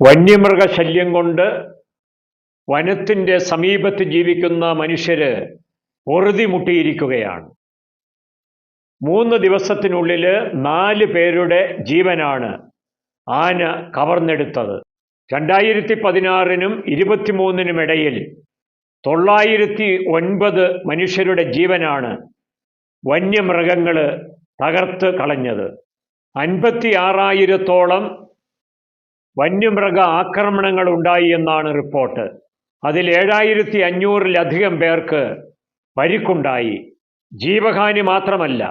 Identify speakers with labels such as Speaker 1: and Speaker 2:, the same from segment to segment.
Speaker 1: വന്യമൃഗശല്യം കൊണ്ട് വനത്തിന്റെ സമീപത്ത് ജീവിക്കുന്ന മനുഷ്യര് പൊറുതിമുട്ടിയിരിക്കുകയാണ് മൂന്ന് ദിവസത്തിനുള്ളിൽ നാല് പേരുടെ ജീവനാണ് ആന കവർന്നെടുത്തത്. രണ്ടായിരത്തി പതിനാറിനും ഇരുപത്തിമൂന്നിനും ഇടയിൽ തൊള്ളായിരത്തി ഒൻപത് മനുഷ്യരുടെ ജീവനാണ് വന്യമൃഗങ്ങൾ തകർത്ത് കളഞ്ഞത്. അൻപത്തി ആറായിരത്തോളം വന്യമൃഗ ആക്രമണങ്ങൾ ഉണ്ടായി എന്നാണ് റിപ്പോർട്ട്. അതിൽ ഏഴായിരത്തി അഞ്ഞൂറിലധികം പേർക്ക് പരിക്കുണ്ടായി. ജീവഹാനി മാത്രമല്ല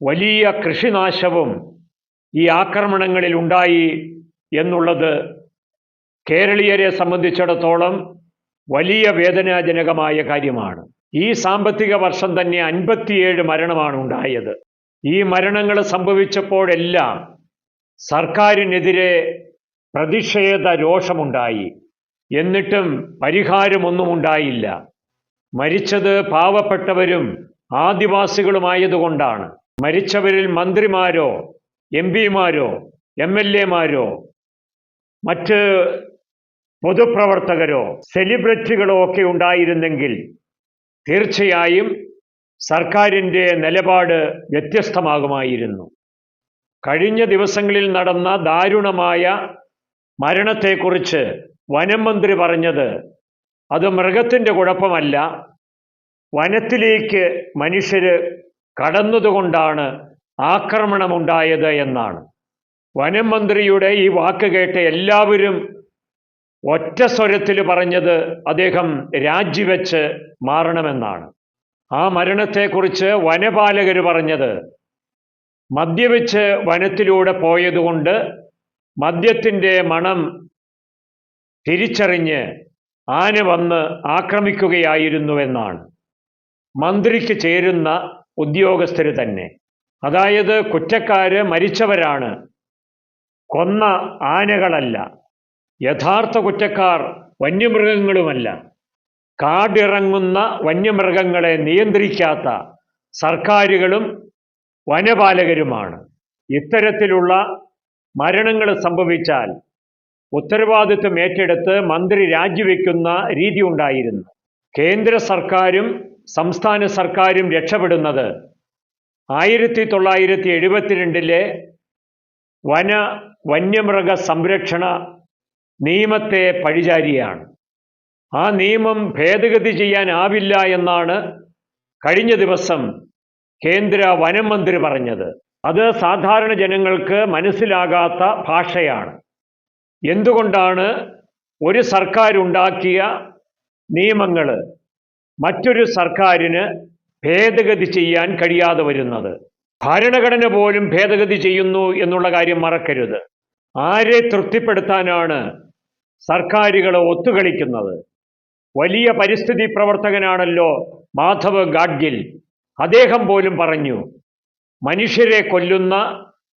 Speaker 1: വലിയ കൃഷിനാശവും ഈ ആക്രമണങ്ങളിൽ ഉണ്ടായി എന്നുള്ളത് കേരളീയരെ സംബന്ധിച്ചിടത്തോളം വലിയ വേദനാജനകമായ കാര്യമാണ്. ഈ സാമ്പത്തിക വർഷം തന്നെ അൻപത്തിയേഴ് മരണമാണ് ഉണ്ടായത്. ഈ മരണങ്ങൾ സംഭവിച്ചപ്പോഴെല്ലാം സർക്കാരിനെതിരെ പ്രതിഷേധ രോഷമുണ്ടായി എന്നിട്ടും പരിഹാരമൊന്നും ഉണ്ടായില്ല മരിച്ചത് പാവപ്പെട്ടവരും ആദിവാസികളുമായതുകൊണ്ടാണ്. മരിച്ചവരിൽ മന്ത്രിമാരോ എം പിമാരോ എം എൽ എമാരോ മറ്റ് പൊതുപ്രവർത്തകരോ സെലിബ്രിറ്റികളോ ഒക്കെ ഉണ്ടായിരുന്നെങ്കിൽ തീർച്ചയായും സർക്കാരിന്റെ നിലപാട് വ്യത്യസ്തമാകുമായിരുന്നു. കഴിഞ്ഞ ദിവസങ്ങളിൽ നടന്ന ദാരുണമായ മരണത്തെക്കുറിച്ച് വനം മന്ത്രി പറഞ്ഞത് അത് മൃഗത്തിന്റെ കുഴപ്പമല്ല. വനത്തിലേക്ക് മനുഷ്യർ കടന്നതുകൊണ്ടാണ് ആക്രമണമുണ്ടായത് എന്നാണ്. വനം മന്ത്രിയുടെ ഈ വാക്ക് കേട്ട് എല്ലാവരും ഒറ്റ സ്വരത്തിൽ പറഞ്ഞത് അദ്ദേഹം രാജിവെച്ച് മാറണമെന്നാണ്. ആ മരണത്തെക്കുറിച്ച് വനപാലകർ പറഞ്ഞത് മദ്യവെച്ച് വനത്തിലൂടെ പോയതുകൊണ്ട് മദ്യത്തിന്റെ മണം തിരിച്ചറിഞ്ഞ് ആന വന്ന് ആക്രമിക്കുകയായിരുന്നുവെന്നാണ്. മന്ത്രിക്ക് ചേരുന്ന ഉദ്യോഗസ്ഥർ തന്നെ. അതായത് കുറ്റക്കാര് മരിച്ചവരാണ്. കൊന്ന ആനകളല്ല. യഥാർത്ഥ കുറ്റക്കാർ വന്യമൃഗങ്ങളുമല്ല. കാടിറങ്ങുന്ന വന്യമൃഗങ്ങളെ നിയന്ത്രിക്കാത്ത സർക്കാരുകളും വനപാലകരുമാണ്. ഇത്തരത്തിലുള്ള മരണങ്ങൾ സംഭവിച്ചാൽ ഉത്തരവാദിത്വം ഏറ്റെടുത്ത് മന്ത്രി രാജിവെക്കുന്ന രീതി ഉണ്ടായിരുന്നു. കേന്ദ്ര സർക്കാരും സംസ്ഥാന സർക്കാരും രക്ഷപ്പെടുന്നത് ആയിരത്തി തൊള്ളായിരത്തി എഴുപത്തിരണ്ടിലെ വന വന്യമൃഗ സംരക്ഷണ നിയമത്തെ പഴിചാരിയാണ്. ആ നിയമം ഭേദഗതി ചെയ്യാനാവില്ല എന്നാണ് കഴിഞ്ഞ ദിവസം കേന്ദ്ര വനം മന്ത്രി പറഞ്ഞത്. അത് സാധാരണ ജനങ്ങൾക്ക് മനസ്സിലാകാത്ത ഭാഷയാണ്. എന്തുകൊണ്ടാണ് ഒരു സർക്കാർ ഉണ്ടാക്കിയ നിയമങ്ങൾ മറ്റൊരു സർക്കാരിന് ഭേദഗതി ചെയ്യാൻ കഴിയാതെ വരുന്നത്? ഭരണഘടന പോലും ഭേദഗതി ചെയ്യുന്നു എന്നുള്ള കാര്യം മറക്കരുത്. ആരെ തൃപ്തിപ്പെടുത്താനാണ് സർക്കാരുകൾ ഒത്തുകളിക്കുന്നത്? വലിയ പരിസ്ഥിതി പ്രവർത്തകനാണല്ലോ മാധവ് ഗാഡ്ഗിൽ. അദ്ദേഹം പോലും പറഞ്ഞു മനുഷ്യരെ കൊല്ലുന്ന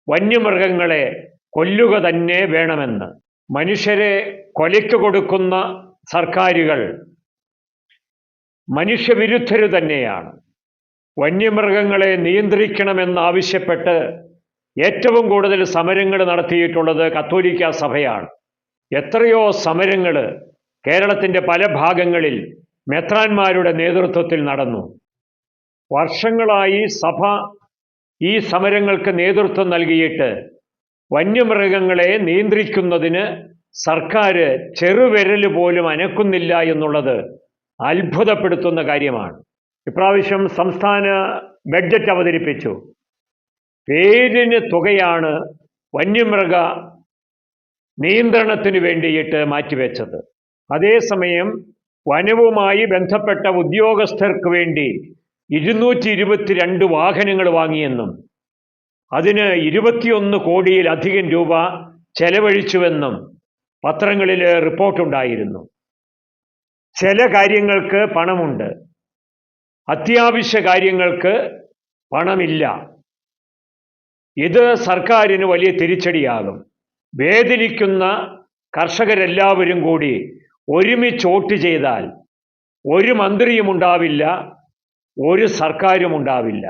Speaker 1: വന്യമൃഗങ്ങളെ കൊല്ലുക തന്നെ വേണമെന്ന്. മനുഷ്യരെ കൊലയ്ക്ക് കൊടുക്കുന്ന സർക്കാരുകൾ മനുഷ്യവിരുദ്ധര് തന്നെയാണ്. വന്യമൃഗങ്ങളെ നിയന്ത്രിക്കണമെന്നാവശ്യപ്പെട്ട് ഏറ്റവും കൂടുതൽ സമരങ്ങൾ നടത്തിയിട്ടുള്ളത് കത്തോലിക്ക സഭയാണ്. എത്രയോ സമരങ്ങൾ കേരളത്തിന്റെ പല ഭാഗങ്ങളിൽ മെത്രാന്മാരുടെ നേതൃത്വത്തിൽ നടന്നു. വർഷങ്ങളായി സഭ ഈ സമരങ്ങൾക്ക് നേതൃത്വം നൽകിയിട്ട് വന്യമൃഗങ്ങളെ നിയന്ത്രിക്കുന്നതിന് സർക്കാർ ചെറുവിരൽ പോലും അനക്കുന്നില്ല എന്നുള്ളത് അത്ഭുതപ്പെടുത്തുന്ന കാര്യമാണ്. ഇപ്രാവശ്യം സംസ്ഥാന ബഡ്ജറ്റ് അവതരിപ്പിച്ചു. പേരിന് തുകയാണ് വന്യമൃഗ നിയന്ത്രണത്തിന് വേണ്ടിയിട്ട് മാറ്റിവെച്ചത്. അതേസമയം വനവുമായി ബന്ധപ്പെട്ട ഉദ്യോഗസ്ഥർക്ക് വേണ്ടി ഇരുന്നൂറ്റി ഇരുപത്തിരണ്ട് വാഹനങ്ങൾ വാങ്ങിയെന്നും അതിന് ഇരുപത്തിയൊന്ന് കോടിയിലധികം രൂപ ചെലവഴിച്ചുവെന്നും പത്രങ്ങളിൽ റിപ്പോർട്ടുണ്ടായിരുന്നു. ചില കാര്യങ്ങൾക്ക് പണമുണ്ട്. അത്യാവശ്യ കാര്യങ്ങൾക്ക് പണമില്ല. ഇത് സർക്കാരിന് വലിയ തിരിച്ചടിയാകും. വേദനിക്കുന്ന കർഷകരെല്ലാവരും കൂടി ഒരുമിച്ച് വോട്ട് ചെയ്താൽ ഒരു മന്ത്രിയും ഉണ്ടാവില്ല ഒരു സർക്കാരും ഉണ്ടാവില്ല.